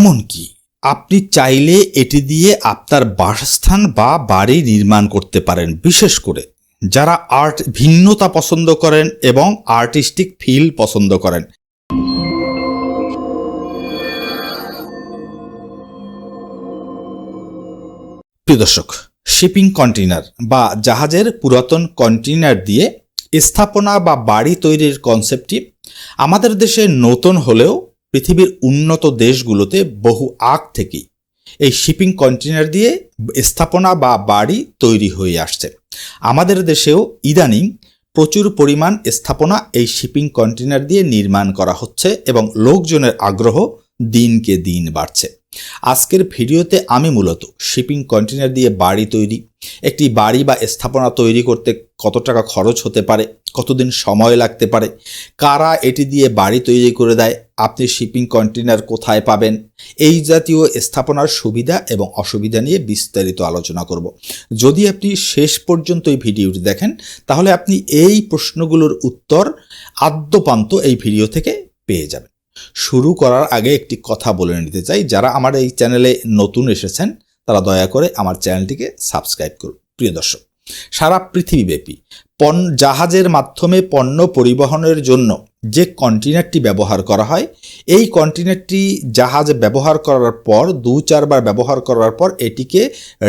এমনকি আপনি চাইলে এটি দিয়ে আপনার বাসস্থান বা বাড়ি নির্মাণ করতে পারেন, বিশেষ করে যারা আর্ট ভিন্নতা পছন্দ করেন এবং আর্টিস্টিক ফিল পছন্দ করেন। প্রিয় দর্শক, শিপিং কন্টেনার বা জাহাজের পুরাতন কন্টেনার দিয়ে স্থাপনা বা বাড়ি তৈরির কনসেপ্টটি আমাদের দেশে নতুন হলেও পৃথিবীর উন্নত দেশগুলোতে বহু আগ থেকেই এই শিপিং কন্টেনার দিয়ে স্থাপনা বা বাড়ি তৈরি হয়ে আসছে। আমাদের দেশেও ইদানিং প্রচুর পরিমাণ স্থাপনা এই শিপিং কন্টেনার দিয়ে নির্মাণ করা হচ্ছে এবং লোকজনের আগ্রহ দিনকে দিন বাড়ছে। আজকের ভিডিওতে আমি মূলত শিপিং কন্টেইনার দিয়ে বাড়ি তৈরি, একটি বাড়ি বা স্থাপনা তৈরি করতে কত টাকা খরচ হতে পারে, কতদিন সময় লাগতে পারে, কারা এটি দিয়ে বাড়ি তৈরি করে দেয়, আপনি শিপিং কন্টেইনার কোথায় পাবেন, এই জাতীয় স্থাপনার সুবিধা এবং অসুবিধা নিয়ে বিস্তারিত আলোচনা করব। যদি আপনি শেষ পর্যন্ত এই ভিডিওটি দেখেন, তাহলে আপনি এই প্রশ্নগুলোর উত্তর আদ্যপান্ত এই ভিডিও থেকে পেয়ে যাবেন। শুরু করার আগে একটি কথা বলে নিতে চাই। যারা আমার এই চ্যানেলে নতুন এসেছেন, তারা দয়া করে আমার চ্যানেলটিকে সাবস্ক্রাইব করুন। প্রিয় দর্শক, সারা পৃথিবীব্যাপী পণ্য, জাহাজের মাধ্যমে পণ্য পরিবহনের জন্য যে কন্টেনারটি ব্যবহার করা হয়, এই কন্টেনারটি জাহাজ ব্যবহার করার পর, দু চারবার ব্যবহার করার পর এটিকে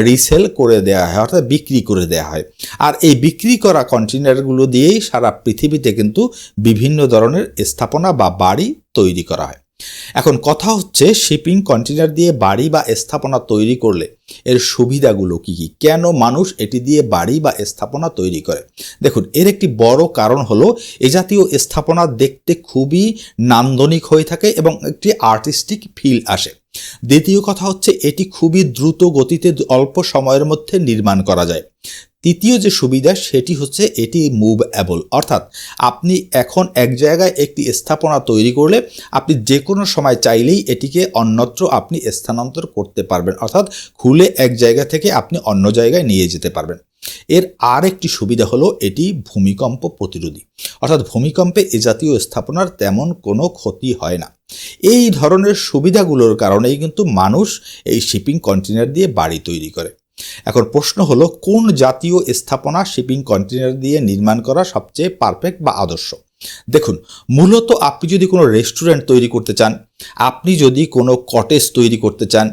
রিসেল করে দেওয়া হয়, অর্থাৎ বিক্রি করে দেওয়া হয়। আর এই বিক্রি করা কন্টেনারগুলো দিয়েই সারা পৃথিবীতে কিন্তু বিভিন্ন ধরনের স্থাপনা বা বাড়ি তৈরি করা হয়। এখন কথা হচ্ছে, শিপিং কন্টেনার দিয়ে বাড়ি বা স্থাপনা তৈরি করলে এর সুবিধাগুলো কি কি? কেন মানুষ এটি দিয়ে বাড়ি বা স্থাপনা তৈরি করে? দেখুন, এর একটি বড় কারণ হলো, এ জাতীয় স্থাপনা দেখতে খুবই নান্দনিক হয়ে থাকে এবং একটি আর্টিস্টিক ফিল আসে। দ্বিতীয় কথা হচ্ছে, এটি খুবই দ্রুত গতিতে অল্প সময়ের মধ্যে নির্মাণ করা যায়। তৃতীয় যে সুবিধা, সেটি হচ্ছে এটি মুভ অ্যাবল অর্থাৎ আপনি এখন এক জায়গায় একটি স্থাপনা তৈরি করলে আপনি যে কোনো সময় চাইলেই এটিকে অন্যত্র আপনি স্থানান্তর করতে পারবেন। অর্থাৎ খুলে এক জায়গা থেকে আপনি অন্য জায়গায় নিয়ে যেতে পারবেন। এর আর একটি সুবিধা হলো এটি ভূমিকম্প প্রতিরোধী। অর্থাৎ ভূমিকম্পে এ জাতীয় স্থাপনার তেমন কোনো ক্ষতি হয় না। এই ধরনের সুবিধাগুলোর কারণেই কিন্তু মানুষ এই শিপিং কন্টেনার দিয়ে বাড়ি তৈরি করে। এখন প্রশ্ন হলো, কোন জাতীয় স্থাপনা শিপিং কন্টেনার দিয়ে নির্মাণ করা সবচেয়ে পারফেক্ট বা আদর্শ? দেখুন, মূলত আপনি যদি কোনো রেস্টুরেন্ট তৈরি করতে চান, আপনি যদি কোনো কটেজ তৈরি করতে চান,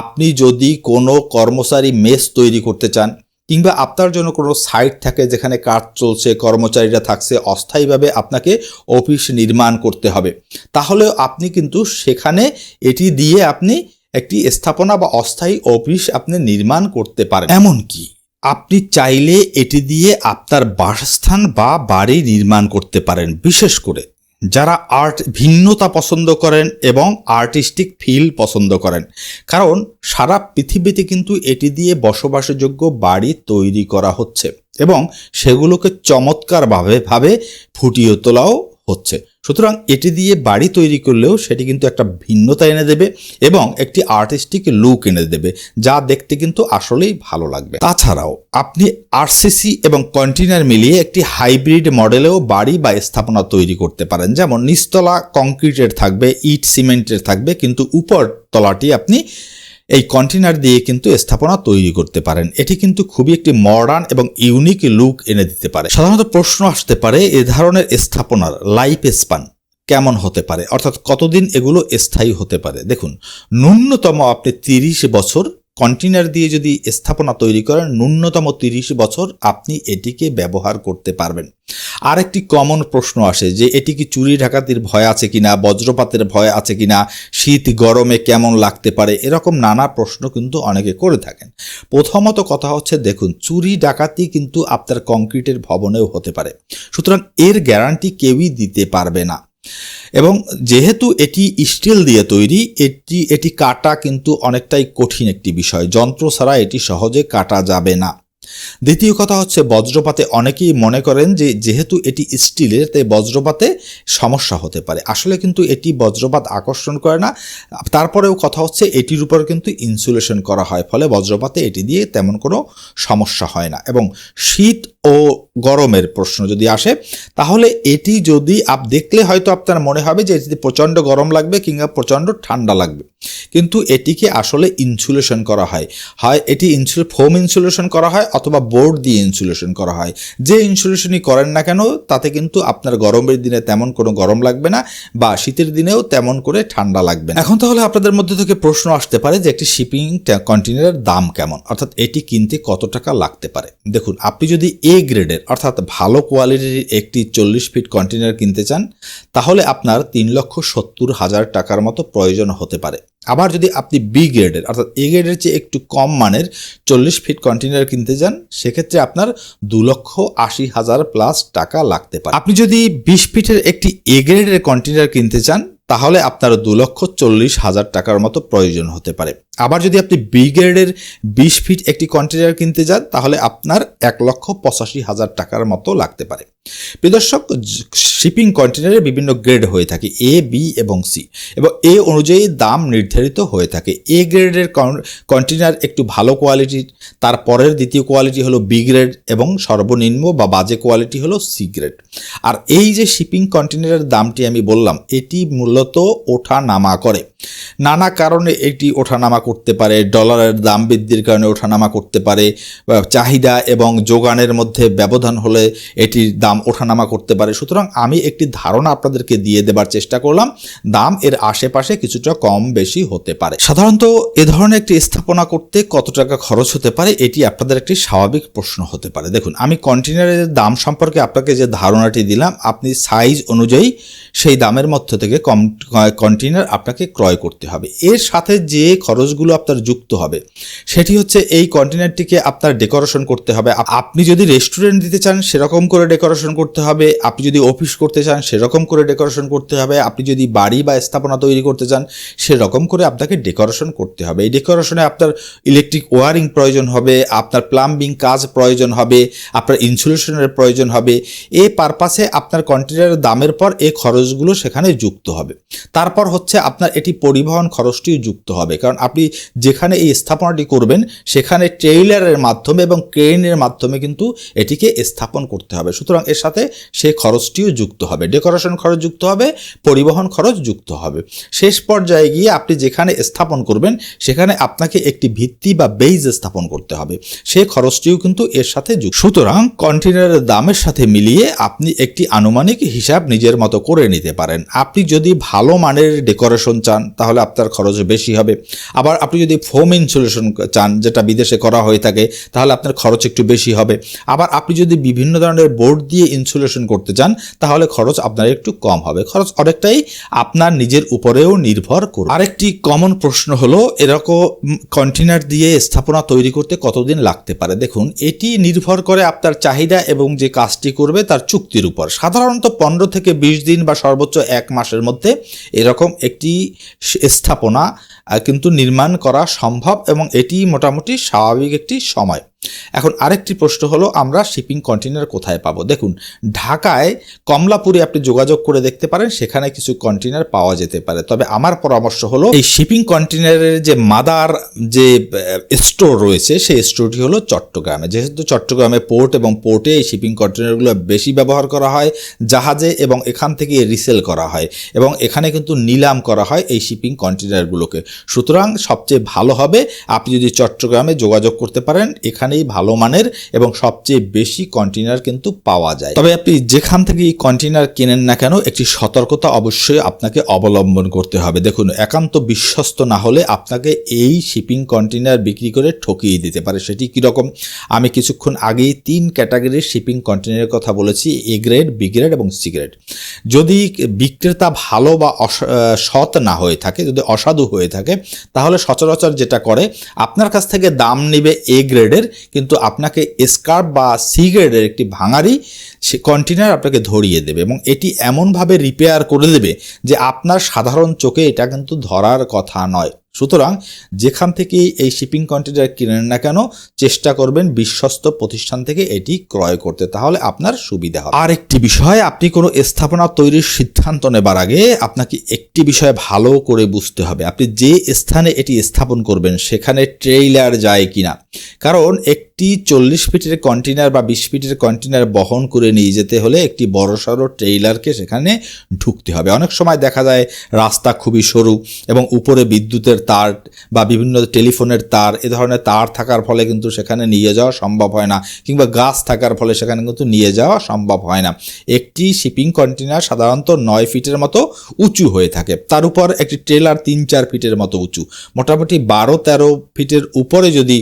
আপনি যদি কোনো কর্মচারী মেস তৈরি করতে চান, কিংবা আপনার জন্য কোনো সাইট থাকে যেখানে কাজ চলছে, কর্মচারীরা থাকছে, অস্থায়ীভাবে আপনাকে অফিস নির্মাণ করতে হবে, তাহলে আপনি কিন্তু সেখানে এটি দিয়ে আপনি একটি স্থাপনা বা অস্থায়ী অফিস আপনি নির্মাণ করতে পারেন। এমনকি আপনি চাইলে এটি দিয়ে আপনার বাসস্থান বা বাড়ি নির্মাণ করতে পারেন। বিশেষ করে যারা আর্ট ভিন্নতা পছন্দ করেন এবং আর্টিস্টিক ফিল পছন্দ করেন। কারণ সারা পৃথিবীতে কিন্তু এটি দিয়ে বসবাসযোগ্য বাড়ি তৈরি করা হচ্ছে এবং সেগুলোকে চমৎকারভাবে ভাবে ফুটিয়ে তোলাও হচ্ছে। সুতরাং এটি দিয়ে বাড়ি তৈরি করলেও সেটি কিন্তু একটা ভিন্নতা এনে দেবে এবং একটি আর্টিস্টিক লুক এনে দেবে, যা দেখতে কিন্তু আসলেই ভালো লাগবে। তাছাড়াও আপনি আরসিসি এবং কন্টেনার মিলিয়ে একটি হাইব্রিড মডেলেও বাড়ি বা স্থাপনা তৈরি করতে পারেন। যেমন নিচতলা কংক্রিটের থাকবে, ইট সিমেন্টের থাকবে, কিন্তু উপর তলাটি আপনি এই কন্টেনার দিয়ে কিন্তু স্থাপনা তৈরি করতে পারেন। এটি কিন্তু খুবই একটি মডার্ন এবং ইউনিক লুক এনে দিতে পারে। সাধারণত প্রশ্ন আসতে পারে, এ ধরনের স্থাপনার লাইফ স্পান কেমন হতে পারে? অর্থাৎ কতদিন এগুলো স্থায়ী হতে পারে? দেখুন, ন্যূনতম আপনি তিরিশ বছর কন্টেনার দিয়ে যদি স্থাপনা তৈরি করেন, ন্যূনতম তিরিশ বছর আপনি এটিকে ব্যবহার করতে পারবেন। আরেকটি কমন প্রশ্ন আসে যে, এটি কি চুরি ডাকাতির ভয় আছে কিনা, বজ্রপাতের ভয় আছে কিনা, শীত, গরমে কেমন লাগতে পারে, এরকম নানা প্রশ্ন কিন্তু অনেকে করে থাকেন। প্রথমত কথা হচ্ছে, দেখুন, চুরি ডাকাতি কিন্তু আপনার কংক্রিটের ভবনেও হতে পারে। সুতরাং এর গ্যারান্টি কেউই দিতে পারবে না। এবং যেহেতু এটি স্টিল দিয়ে তৈরি, এটি এটি কাটা কিন্তু অনেকটাই কঠিন একটি বিষয়। যন্ত্র ছাড়া এটি সহজে কাটা যাবে না। দ্বিতীয় কথা হচ্ছে, বজ্রপাতে অনেকেই মনে করেন যে, যেহেতু এটি স্টিলের, তাই বজ্রপাতে সমস্যা হতে পারে। আসলে কিন্তু এটি বজ্রপাত আকর্ষণ করে না। তারপরেও কথা হচ্ছে, এটির উপর কিন্তু ইনসুলেশন করা হয়, ফলে বজ্রপাতে এটি দিয়ে তেমন কোনো সমস্যা হয় না। এবং শীত ও গরমের প্রশ্ন যদি আসে, তাহলে এটি যদি আপ, দেখলে হয়তো আপনার মনে হবে যে, এটিতে প্রচণ্ড গরম লাগবে কিংবা প্রচণ্ড ঠান্ডা লাগবে। কিন্তু এটিকে আসলে ইনসুলেশন করা হয়। হয় এটি ইনসুলে ফোম ইনসুলেশন করা হয় অথবা বোর্ড দিয়ে ইনসুলেশন করা হয়। যে ইনসুলেশনই করেন না কেন, তাতে কিন্তু আপনার গরমের দিনে তেমন কোনো গরম লাগবে না বা শীতের দিনেও তেমন করে ঠান্ডা লাগবে না। এখন তাহলে আপনাদের মধ্যে থেকে প্রশ্ন আসতে পারে যে একটি শিপিং কন্টেনারের দাম কেমন? অর্থাৎ এটি কিনতে কত টাকা লাগতে পারে? দেখুন, আপনি যদি এ গ্রেডের অর্থাৎ ভালো কোয়ালিটির একটি চল্লিশ ফিট কন্টেনার কিনতে চান, তাহলে আপনার তিন লক্ষ সত্তর হাজার টাকার মতো প্রয়োজন হতে পারে। আবার যদি আপনি বি গ্রেডের অর্থাৎ এ গ্রেডের চেয়ে একটু কম মানের চল্লিশ ফিট কন্টেনার কিনতে যান, সেক্ষেত্রে আপনার দু লক্ষ আশি হাজার প্লাস টাকা লাগতে পারে। আপনি যদি বিশ ফিটের একটি এ গ্রেডের কন্টেনার কিনতে চান তাহলে আপনার দু লক্ষ চল্লিশ হাজার টাকার মতো প্রয়োজন হতে পারে। আবার যদি আপনি বি গ্রেডের বিশ ফিট একটি কন্টেনার কিনতে যান, তাহলে আপনার এক লক্ষ পঁচাশি হাজার টাকার মতো লাগতে পারে। প্রিদর্শক শিপিং কন্টেনারের বিভিন্ন গ্রেড হয়ে থাকে এ বি এবং সি এবং এ অনুযায়ী দাম নির্ধারিত হয়ে থাকে। এ গ্রেডের কন্টেনার একটু ভালো কোয়ালিটির তারপরের দ্বিতীয় কোয়ালিটি হলো বি গ্রেড এবং সর্বনিম্ন বা বাজে কোয়ালিটি হলো সি গ্রেড আর এই যে শিপিং কন্টেনারের দামটি আমি বললাম, এটি মূলত ওঠা নামা করে। নানা কারণে এটি ওঠানামা করতে পারে, ডলারের দাম বৃদ্ধির কারণে ওঠানামা করতে পারে চাহিদা এবং যোগানের মধ্যে ব্যবধান হলে এটির দাম ওঠানামা করতে পারে। সুতরাং আমি একটি ধারণা আপনাদেরকে দিয়ে দেবার চেষ্টা করলাম, দাম এর আশেপাশে কিছুটা কম বেশি হতে পারে। সাধারণত এ ধরনের একটি স্থাপনা করতে কত টাকা খরচ হতে পারে, এটি আপনাদের একটি স্বাভাবিক প্রশ্ন হতে পারে। দেখুন, আমি কন্টেনারের দাম সম্পর্কে আপনাকে যে ধারণাটি দিলাম, আপনি সাইজ অনুযায়ী সেই দামের মধ্য থেকে কম কন্টেনার আপনাকে ক্রয় করতে হবে। এর সাথে যে খরচগুলো আপনার যুক্ত হবে, সেটি হচ্ছে এই কন্টেনারটিকে আপনার ডেকোরেশন করতে হবে। আপনি যদি রেস্টুরেন্ট দিতে চান, সেরকম করে ডেকোরেশন করতে হবে। আপনি যদি অফিস করতে চান, সেরকম করে ডেকোরেশন করতে হবে। আপনি যদি বাড়ি বা স্থাপনা তৈরি করতে চান, সেরকম করে আপনাকে ডেকোরেশন করতে হবে। এই ডেকোরেশনে আপনার ইলেকট্রিক ওয়ারিং প্রয়োজন হবে, আপনার প্লাম্বিং কাজ প্রয়োজন হবে, আপনার ইনসুলেশনের প্রয়োজন হবে। এ পারপাসে আপনার কন্টেনারের দামের পর এই খরচগুলো সেখানে যুক্ত হবে। তারপর হচ্ছে আপনার এটি পরিবহন খরচটিও যুক্ত হবে। কারণ আপনি যেখানে এই স্থাপনাটি করবেন, সেখানে ট্রেইলারের মাধ্যমে এবং ক্রেনের মাধ্যমে কিন্তু এটিকে স্থাপন করতে হবে। সুতরাং এর সাথে সেই খরচটিও যুক্ত হবে। ডেকোরেশন খরচ যুক্ত হবে, পরিবহন খরচ যুক্ত হবে। শেষ পর্যায়ে গিয়ে আপনি যেখানে স্থাপন করবেন, সেখানে আপনাকে একটি ভিত্তি বা বেইজ স্থাপন করতে হবে। সেই খরচটিও কিন্তু এর সাথে যুক্ত। সুতরাং কন্টেনারের দামের সাথে মিলিয়ে আপনি একটি আনুমানিক হিসাব নিজের মতো করে নিতে পারেন। আপনি যদি ভালো মানের ডেকোরেশন চান, তাহলে আপনার খরচ বেশি হবে। আবার আপনি যদি ফোম ইনসুলেশন চান, যেটা বিদেশে করা হয়ে থাকে, তাহলে আপনার খরচ একটু বেশি হবে। আবার আপনি যদি বিভিন্ন ধরনের বোর্ড দিয়ে ইনসুলেশন করতে চান, তাহলে খরচ আপনার একটু কম হবে। খরচ অনেকটাই আপনার নিজের উপরেও নির্ভর করবে। আরেকটি কমন প্রশ্ন হলো, এরকম কন্টেনার দিয়ে স্থাপনা তৈরি করতে কতদিন লাগতে পারে? দেখুন, এটি নির্ভর করে আপনার চাহিদা এবং যে কাজটি করবে, তার চুক্তির উপর। সাধারণত পনেরো থেকে বিশ দিন বা সর্বোচ্চ এক মাসের মধ্যে এরকম একটি স্থাপনা কিন্তু নির্মাণ করা সম্ভব এবং এটি মোটামুটি স্বাভাবিক একটি সময়। এখন আরেকটি প্রশ্ন হলো, আমরা শিপিং কন্টেনার কোথায় পাবো? দেখুন, ঢাকায় কমলাপুরে আপনি যোগাযোগ করে দেখতে পারেন, সেখানে কিছু কন্টেনার পাওয়া যেতে পারে। তবে আমার পরামর্শ হলো, এই শিপিং কন্টেনারের যে মাদার, যে স্টোর রয়েছে, সেই স্টোরটি হলো চট্টগ্রামে। যেহেতু চট্টগ্রামে পোর্ট এবং পোর্টে এই শিপিং কন্টেনারগুলো বেশি ব্যবহার করা হয়, জাহাজে এবং এখান থেকে রিসেল করা হয় এবং এখানে কিন্তু নিলাম করা হয় এই শিপিং কন্টেনারগুলোকে সুতরাং সবচেয়ে ভালো হবে, আপনি যদি চট্টগ্রামে যোগাযোগ করতে পারেন এখানেই ভালো মানের এবং সবচেয়ে বেশি কন্টেনার কিন্তু পাওয়া যায়। তবে আপনি যেখান থেকে এই কন্টেনার কেনেন না কেন, একটি সতর্কতা অবশ্যই আপনাকে অবলম্বন করতে হবে। দেখুন, একান্ত বিশ্বস্ত না হলে আপনাকে এই শিপিং কন্টেনার বিক্রি করে ঠকিয়ে দিতে পারে। সেটি কীরকম? আমি কিছুক্ষণ আগেই তিন ক্যাটাগরির শিপিং কন্টেনারের কথা বলেছি এ গ্রেড বি গ্রেড এবং সি গ্রেড যদি বিক্রেতা ভালো বা সৎ না হয়ে থাকে, যদি অসাধু হয়ে থাকে, তাহলে সচরাচর যেটা করে, আপনার কাছ থেকে দাম নেবে এ গ্রেডের কিন্তু আপনাকে স্কার্প বা সি গ্রেডের একটি ভাঙারি সে কন্টেনার আপনাকে ধরিয়ে দেবে এবং এটি এমনভাবে রিপেয়ার করে দেবে যে আপনার সাধারণ চোখে এটা কিন্তু ধরার কথা নয়। সুতরাং যেখান থেকে এই শিপিং কন্টেনার কিনেন না কেন, চেষ্টা করবেন বিশ্বস্ত প্রতিষ্ঠান থেকে এটি ক্রয় করতে। তাহলে আপনার সুবিধা হবে। আর একটি বিষয়, আপনি কোনো স্থাপনা তৈরির সিদ্ধান্ত নেবার আগে আপনাকে একটি বিষয় ভালো করে বুঝতে হবে। আপনি যে স্থানে এটি স্থাপন করবেন, সেখানে ট্রেইলার যায় কিনা। কারণ একটি চল্লিশ ফিটের কন্টেনার বা বিশ ফিটের কন্টেনার বহন করে নিয়ে যেতে হলে একটি বড়সড় ট্রেইলারকে সেখানে ঢুকতে হবে। অনেক সময় দেখা যায় রাস্তা খুবই সরু এবং উপরে বিদ্যুতের তার, বা বিভিন্ন টেলিফোনের তার, এ ধরনের তার থাকার ফলে কিন্তু সেখানে নিয়ে যাওয়া সম্ভব হয় না, কিংবা গাছ থাকার ফলে সেখানে কিন্তু নিয়ে যাওয়া সম্ভব হয় না। একটি শিপিং কন্টেনার সাধারণত নয় ফিটের মতো উঁচু হয়ে থাকে। তার উপর একটি ট্রেলার তিন চার ফিটের মতো উঁচু। মোটামুটি বারো তেরো ফিটের উপরে যদি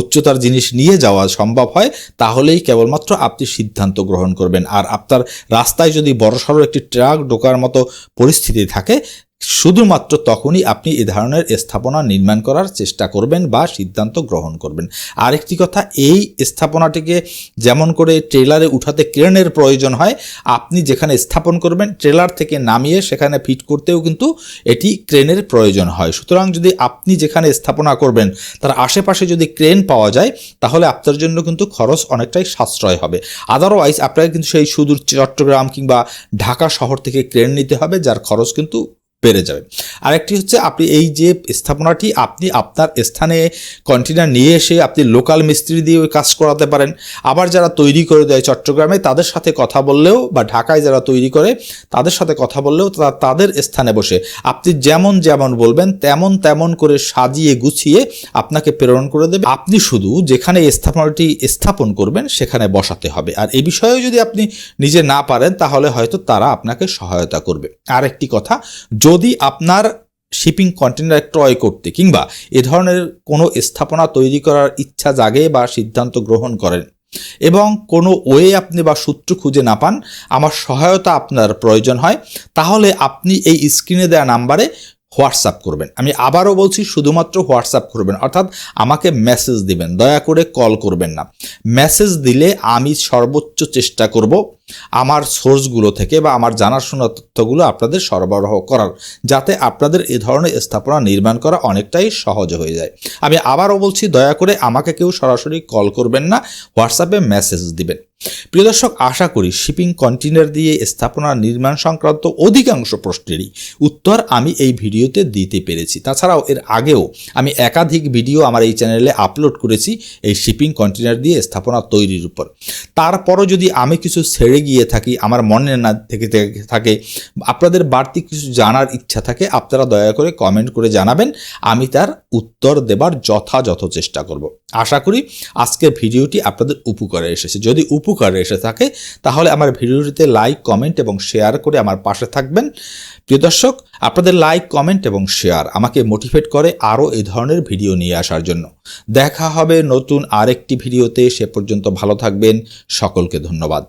উচ্চতার জিনিস নিয়ে যাওয়া সম্ভব হয়, তাহলেই কেবলমাত্র আপনি সিদ্ধান্ত গ্রহণ করবেন। আর আপনার রাস্তায় যদি বড়সড় একটি ট্রাক ঢোকার মতো পরিস্থিতি থাকে শুধুমাত্র তখনই আপনি এ ধরনের স্থাপনা নির্মাণ করার চেষ্টা করবেন বা সিদ্ধান্ত গ্রহণ করবেন। আরেকটি কথা, এই স্থাপনাটিকে যেমন করে ট্রেলারে উঠাতে ক্রেনের প্রয়োজন হয়, আপনি যেখানে স্থাপন করবেন, ট্রেলার থেকে নামিয়ে সেখানে ফিট করতেও কিন্তু এটি ক্রেনের প্রয়োজন হয়। সুতরাং যদি আপনি যেখানে স্থাপনা করবেন, তার আশেপাশে যদি ক্রেন পাওয়া যায়, তাহলে আপনার জন্য কিন্তু খরচ অনেকটাই সাশ্রয় হবে। আদারওয়াইজ আপনাকে কিন্তু সেই সুদূর চট্টগ্রাম কিংবা ঢাকা শহর থেকে ক্রেন নিতে হবে, যার খরচ কিন্তু বেড়ে যাবে। আরেকটি হচ্ছে আপনি এই যে স্থাপনাটি, আপনি আপনার স্থানে কন্টেনার নিয়ে এসে আপনি লোকাল মিস্ত্রি দিয়ে ওই কাজ করাতে পারেন। আবার যারা তৈরি করে দেয় চট্টগ্রামে, তাদের সাথে কথা বললেও বা ঢাকায় যারা তৈরি করে, তাদের সাথে কথা বললেও তারা তাদের স্থানে বসে। আপনি যেমন যেমন বলবেন, তেমন তেমন করে সাজিয়ে গুছিয়ে আপনাকে প্রেরণ করে দেবে। আপনি শুধু যেখানে স্থাপনাটি স্থাপন করবেন, সেখানে বসাতে হবে। আর এই বিষয়েও যদি আপনি নিজে না পারেন, তাহলে হয়তো তারা আপনাকে সহায়তা করবে। আর একটি কথা যদি আপনার শিপিং কন্টেনার ক্রয় করতে কিংবা এ ধরনের কোনো স্থাপনা তৈরি করার ইচ্ছা জাগে বা সিদ্ধান্ত গ্রহণ করেন এবং কোনো ওয়ে আপনি বা সূত্র খুঁজে না পান, আমার সহায়তা আপনার প্রয়োজন হয়, তাহলে আপনি এই স্ক্রিনে দেওয়া নাম্বারে হোয়াটসঅ্যাপ করবেন। আমি আবারও বলছি, শুধুমাত্র হোয়াটসঅ্যাপ করবেন, অর্থাৎ আমাকে মেসেজ দিবেন, দয়া করে কল করবেন না। মেসেজ দিলে আমি সর্বোচ্চ চেষ্টা করব আমার সোর্সগুলো থেকে বা আমার জানাশোনা তথ্যগুলো আপনাদের সরবরাহ করার, যাতে আপনাদের এ ধরনের স্থাপনা নির্মাণ করা অনেকটাই সহজ হয়ে যায়। আমি আবারও বলছি, দয়া করে আমাকে কেউ সরাসরি কল করবেন না, হোয়াটসঅ্যাপে মেসেজ দিবেন। প্রিয় দর্শক, আশা করি শিপিং কন্টেনার দিয়ে স্থাপনা নির্মাণ সংক্রান্ত অধিকাংশ প্রশ্নেরই উত্তর আমি এই ভিডিওতে দিতে পেরেছি। তাছাড়াও এর আগেও আমি একাধিক ভিডিও আমার এই চ্যানেলে আপলোড করেছি এই শিপিং কন্টেনার দিয়ে স্থাপনা তৈরির উপর। তারপরও যদি আমি কিছু ছেড়ে গিয়ে থাকি, আমার মনে না থেকে থাকে, আপনাদের বাড়তি কিছু জানার ইচ্ছা থাকে, আপনারা দয়া করে কমেন্ট করে জানাবেন, আমি তার উত্তর দেবার যথাযথ চেষ্টা করব। আশা করি আজকের ভিডিওটি আপনাদের উপকারে এসেছে। যদি উপকারে এসে থাকে, তাহলে আমার ভিডিওটিতে লাইক কমেন্ট এবং শেয়ার করে আমার পাশে থাকবেন। প্রিয় দর্শক, আপনাদের লাইক কমেন্ট এবং শেয়ার আমাকে মোটিভেট করে আরও এ ধরনের ভিডিও নিয়ে আসার জন্য। দেখা হবে নতুন আরেকটি ভিডিওতে, সে পর্যন্ত ভালো থাকবেন। সকলকে ধন্যবাদ।